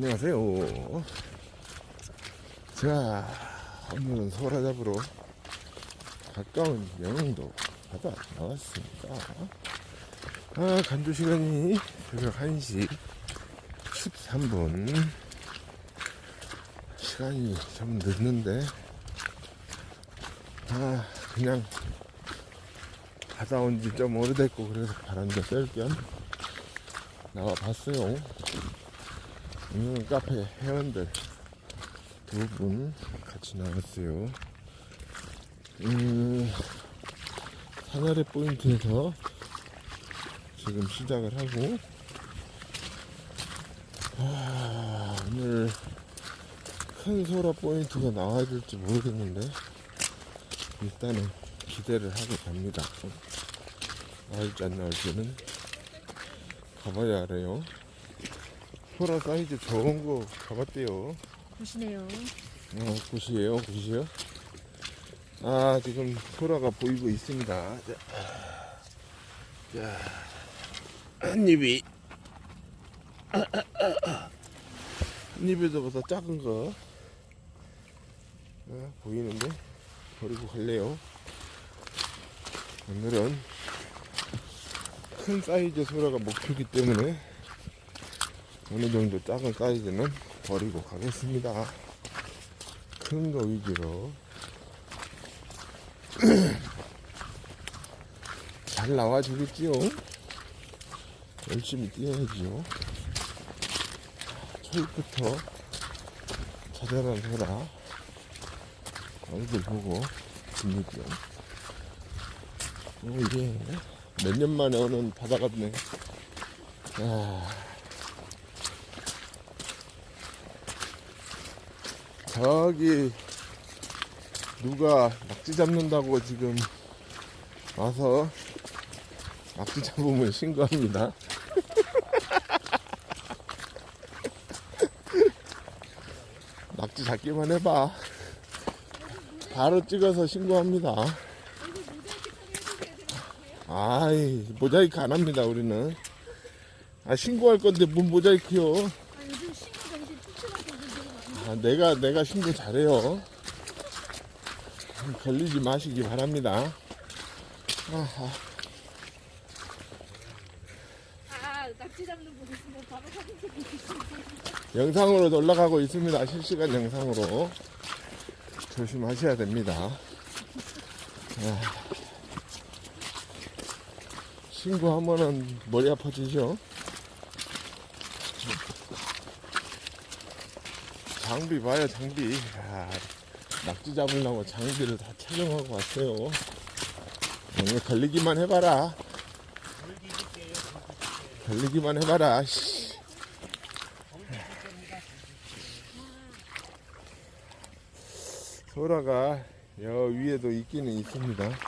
안녕하세요. 자, 오늘은 소라 잡으러 가까운 영흥도 바다 나왔습니다. 아, 간주 시간이 새벽 1시 13분. 시간이 좀 늦는데, 아, 그냥 바다 온 지 좀 오래됐고, 그래서 바람도 쐴겸 나와 봤어요. 오늘 카페 회원들 두 분 같이 나왔어요. 음, 산아래 포인트에서 지금 시작을 하고, 아, 오늘 큰 소라 포인트가 나와야 될지 모르겠는데, 일단은 기대를 하고 갑니다. 나올지 안 나올지는 가봐야 알아요. 소라 사이즈 좋은 거 가봤대요. 보시네요. 어, 굿이에요, 굿이요. 아, 지금 소라가 보이고 있습니다. 자, 자 한 입이, 한 입에서보다 작은 거, 어, 보이는데, 버리고 갈래요. 오늘은 큰 사이즈 소라가 목표이기 때문에 어느 정도 작은 사이즈는 버리고 가겠습니다. 큰 거 위주로. 잘 나와 주겠지요? 열심히 뛰어야지요. 초입부터 자잘한 소라 얼굴 보고 듭니죠. 오, 이게 몇 년 만에 오는 바다 같네. 아. 저기 누가 낙지 잡는다고 지금 와서 낙지 잡으면 신고합니다. 낙지 잡기만 해봐. 바로 찍어서 신고합니다. 아이 모자이크 안 합니다 우리는. 아 신고할 건데 뭔 모자이크요? 아, 요즘 신고 정신 툭툭하게 있는데 아, 내가 내가 신고 잘해요. 걸리지 마시기 바랍니다. 아하, 아, 낙지 잡는 분 있으면 바로 사진 찍고 영상으로 올라가고 있습니다. 실시간 영상으로 조심하셔야 됩니다. 아, 신고하면은 머리 아파지죠? 장비 봐요 장비. 아, 낙지 잡으려고 장비를 다 착용하고 왔어요. 오늘 걸리기만 해봐라. 걸리기만 해봐라. 씨. 소라가 여 위에도 있기는 있습니다.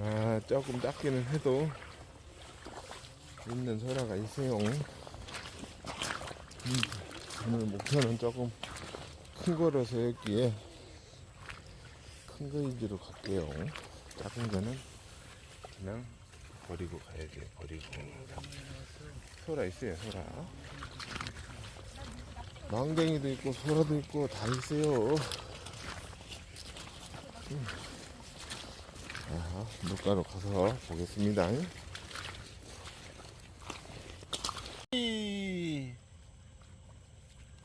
아 조금 작기는 해도 있는 소라가 있어요. 음, 오늘 목표는 조금 큰 거라서였기에 큰 거 위주로 갈게요. 작은 거는 그냥 버리고 가야지. 버리고. 소라 있어요. 소라. 망댕이도 있고 소라도 있고 다 있어요. 음. 아, 물가로 가서 보겠습니다.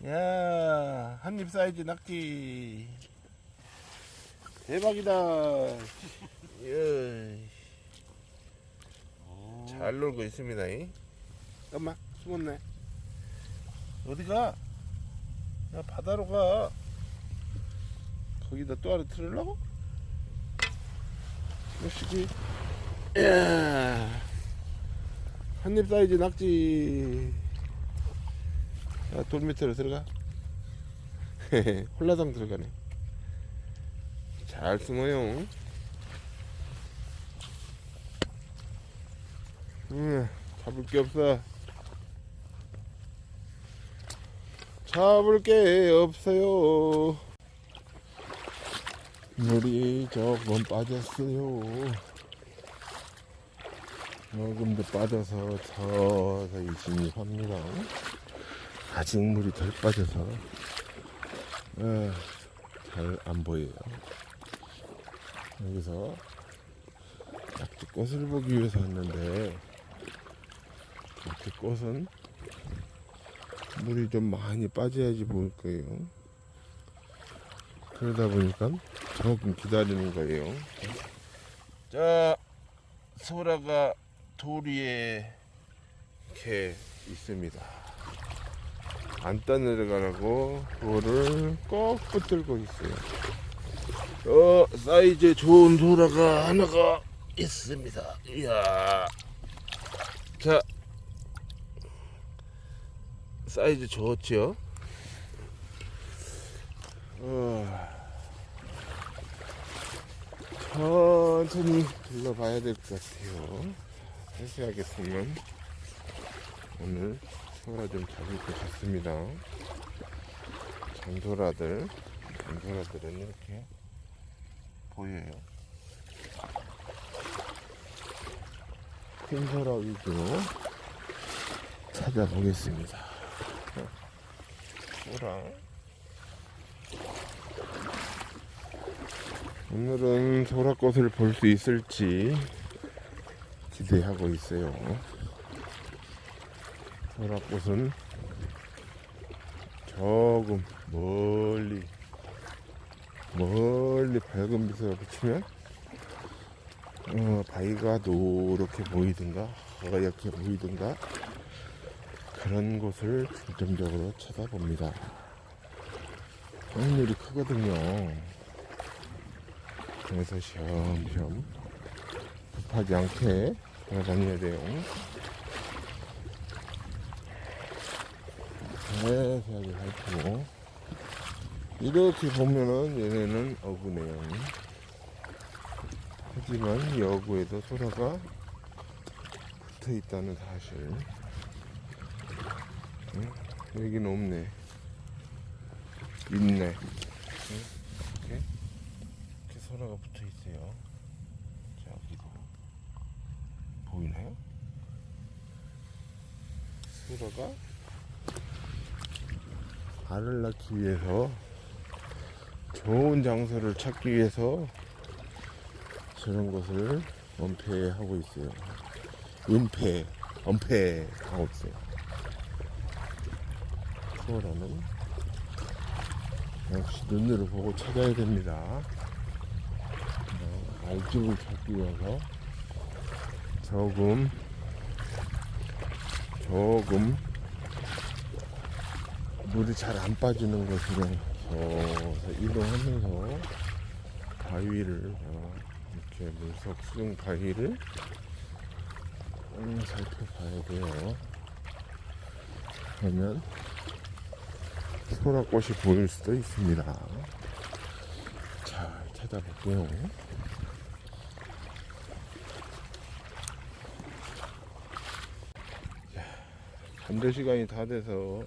야, 한 입 사이즈 낙지. 대박이다. 예. 잘 놀고 있습니다. 이. 잠깐만, 숨었네. 어디 가? 야, 바다로 가. 거기다 또 하루 틀으려고? 몇시지? 야, 한입 사이즈 낙지. 야, 돌 밑으로 들어가. 홀라당 들어가네. 잘 숨어요. 음, 잡을 게 없어. 잡을 게 없어요. 물이 조금 빠졌어요. 조금 더 빠져서 서서히 진입합니다. 아직 물이 덜 빠져서 잘 안 보여요. 여기서 낙지 꽃을 보기 위해서 왔는데 이렇게 꽃은 물이 좀 많이 빠져야지 보일 거예요. 그러다 보니까 조금 기다리는 거예요. 자, 소라가 돌 위에 이렇게 있습니다. 안 떠내려가라고 돌을 꼭 붙들고 있어요. 어, 사이즈 좋은 소라가 하나가 있습니다. 이야. 자, 사이즈 좋죠? 어, 천천히 둘러봐야 될 것 같아요. 세세하겠으면 오늘 소라 좀 잡을 것 같습니다. 장소라들, 장소라들은 이렇게 보여요. 큰 소라 위주로 찾아보겠습니다. 어, 소라. 오늘은 소라꽃을 볼 수 있을지 기대하고 있어요. 소라꽃은 조금 멀리 멀리 밝은 빛을 비치면 어, 바위가 노랗게 보이든가 하얗게 보이든가 그런 곳을 중점적으로 쳐다봅니다. 확률이 크거든요. 그래서 시험시험 급하지 않게 돌아다녀야 돼요. 세세하게 살피고 이렇게 보면은 얘네는 어구네요. 하지만 이 어구에도 소라가 붙어 있다는 사실. 응? 여기는 없네. 있네. 응? 이렇게 이렇게 소라가 붙어 있어요. 자, 여기도 보이나요? 소라가 알을 낳기 위해서 좋은 장소를 찾기 위해서 저런 것을 은폐하고 있어요. 은폐, 은폐하고 있어요. 소라는 역시 눈으로 보고 찾아야 됩니다. 어, 알집을 찾기 위해서 조금 조금 물이 잘 안 빠지는 곳으로 서 이동하면서 바위를 어, 이렇게 물속 수중 바위를 음, 살펴봐야 돼요. 그러면 소라꽃이 보일 수도 있습니다. 잘 찾아볼게요. 잠들 시간이 다 돼서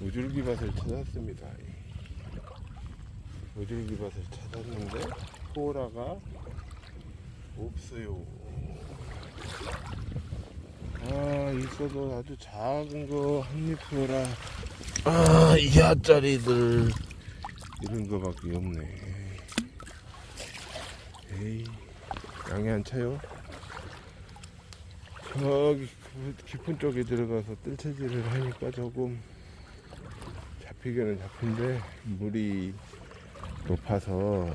우줄기밭을 찾았습니다. 우줄기밭을 찾았는데 소라가 없어요. 아 있어도 아주 작은 거 한입 소라 아 이하짜리들 이런 거밖에 없네. 에이 양이 안 차요? 저기 깊- 깊은 쪽에 들어가서 뜰채질을 하니까 조금 잡히기는 잡힌데 물이 높아서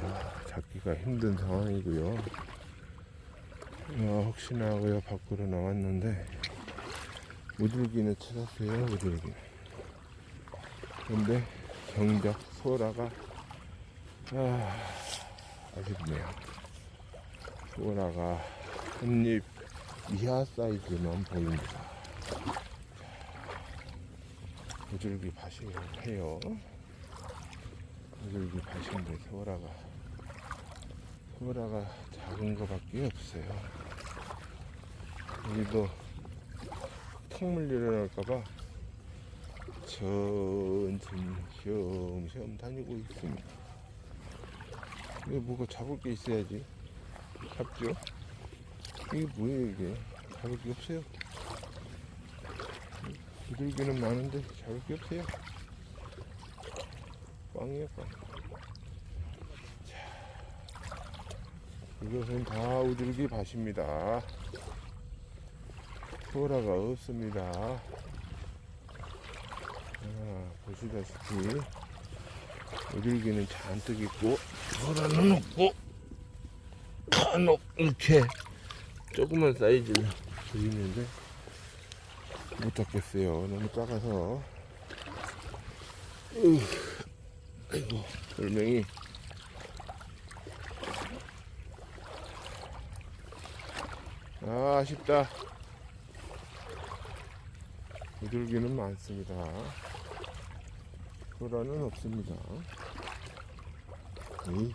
잡기가 힘든 상황이고요. 어, 혹시나 하고요 밖으로 나왔는데 우들기는 찾았어요 우들기. 근데 정작 소라가 아, 아쉽네요. 소라가 한입 이하 사이즈만 보입니다. 우줄기 밭이에요. 해요. 우줄기 밭인데 소라가 소라가 작은 거밖에 없어요. 여기도 턱물 일어날까봐 천천히 쉬엄쉬엄 다니고 있습니다. 이게 뭐가 잡을 게 있어야지. 잡죠? 이게 뭐예요 이게? 잡을 게 없어요. 비둘기는 많은데 잡을 게 없어요. 꽝이에요, 꽝. 자, 이것은 다 우들기 밭입니다. 소라가 없습니다. 아, 보시다시피 우들기는 잔뜩 있고 소라는 없고 간혹 이렇게 조그만 사이즈를 보이는데 못 잡겠어요. 너무 작아서. 으, 아이고, 돌멩이. 아, 아쉽다. 비둘기는 많습니다. 소라는 없습니다. 이